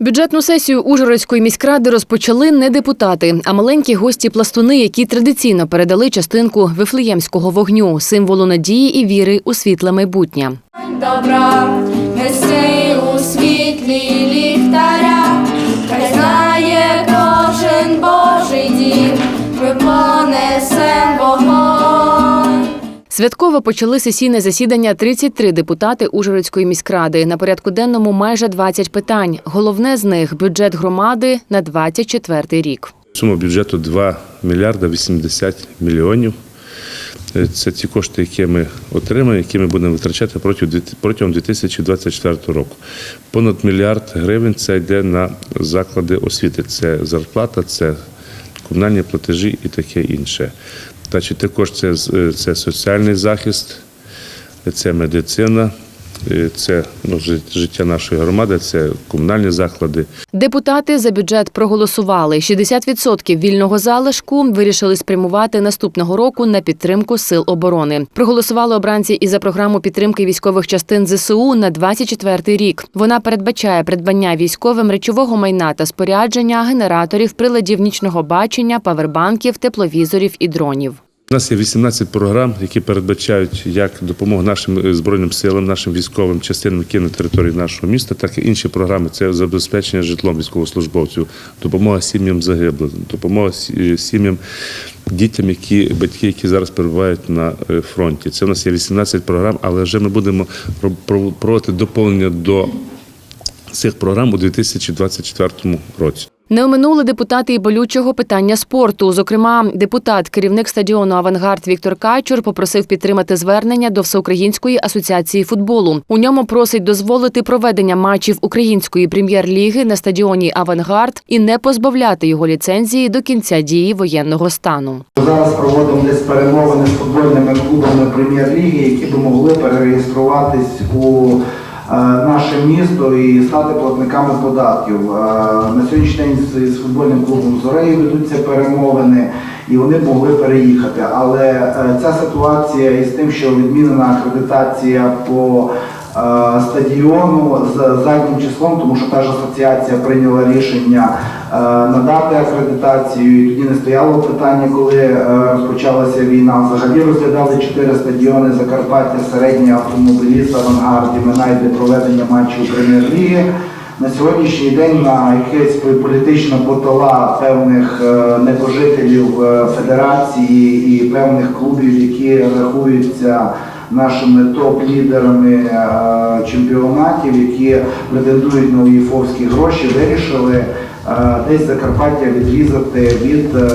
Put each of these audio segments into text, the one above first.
Бюджетну сесію Ужгородської міськради розпочали не депутати, а маленькі гості пластуни, які традиційно передали частинку вифлеємського вогню, символу надії і віри у світле майбутнє. добра, неси у світлі ліхтаря, хай знає кожен Божий дім, Святково почали сесійне засідання 33 депутати Ужгородської міськради. На порядку денному майже 20 питань. Головне з них бюджет громади на 24 рік. Сума бюджету 2 мільярда 80 мільйонів. Е, Це ті кошти, які ми отримаємо, які ми будемо витрачати протягом дві- протягом 2024 року. Понад мільярд гривень це йде на заклади освіти. Це зарплата, це комунальні платежі і таке інше. Значить, також це, е, це соціальний захист, це медицина, це ну, життя нашої громади, це комунальні заклади. Депутати за бюджет проголосували. 60% вільного залишку вирішили спрямувати наступного року на підтримку сил оборони. Проголосували обранці і за програму підтримки військових частин ЗСУ на 24 рік. Вона передбачає придбання військовим речового майна та спорядження, генераторів, приладів нічного бачення, павербанків, тепловізорів і дронів. У нас є 18 програм, які передбачають як допомогу нашим е, збройним силам, нашим військовим частинам, які на території нашого міста, так і інші програми. Це забезпечення житлом військовослужбовців, допомога сім'ям загиблих, допомога е, сім'ям дітям, які батьки, які зараз перебувають на е, фронті. Це у нас є 18 програм, але вже ми будемо про- про- проводити доповнення до цих програм у 2024 році. Не оминули депутати і болючого питання спорту. Зокрема, депутат, керівник стадіону Авангард Віктор Качур попросив підтримати звернення до Всеукраїнської асоціації футболу. У ньому просить дозволити проведення матчів української прем'єр-ліги на стадіоні Авангард і не позбавляти його ліцензії до кінця дії воєнного стану. Зараз проводимо десь перемовини з футбольними клубами прем'єр-ліги, які би могли перереєструватись у наше місто і стати платниками податків. Е, На сьогоднішній день з, футбольним клубом Зорею ведуться перемовини, і вони могли переїхати. Але е, ця ситуація із тим, що відмінена акредитація по е, стадіону з заднім числом, тому що та ж асоціація прийняла рішення е, надати акредитацію, і тоді не стояло питання, коли е, розпочалася війна. Взагалі розглядали чотири стадіони Закарпаття, середній автомобіліст, авангард, і для проведення матчів прем'єр-ліги. На сьогоднішній день на якась політична потола певних е, небожителів е, федерації і певних клубів, які рахуються нашими топ-лідерами е, чемпіонатів, які претендують на УЄФОвські гроші, вирішили е, десь Закарпаття відрізати від е,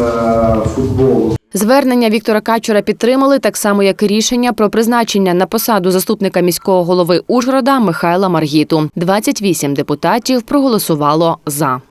футболу. Звернення Віктора Качура підтримали так само, як і рішення про призначення на посаду заступника міського голови Ужгорода Михайла Маргіту. 28 депутатів проголосувало за.